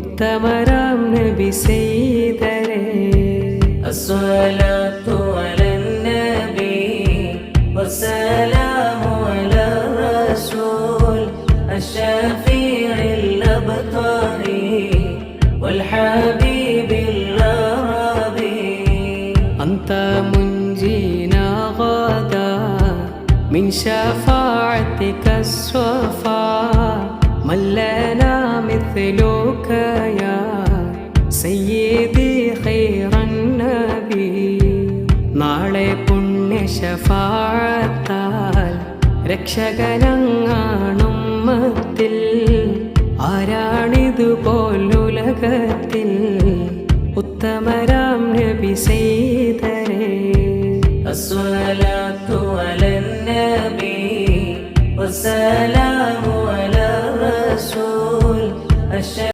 ഉത്തമരാം നബി ചെയ്തരേ الصلاة على النبي والسلام على الرسول الشفيع الأبطال والحبيب العربي أنت منجينا غدا من شفاعتك الصفا من لنا ندعوك يا سيدي خير النبي. നാളെ പുണ്യ ശഫാഴത്താൽ രക്ഷകനങ്ങാണുമ്മത്തിൽ ആരാണിതുപോലുലകത്തിൽ ഉത്തമരാം നബി സൈതരേ വസ്സലാമു അലാ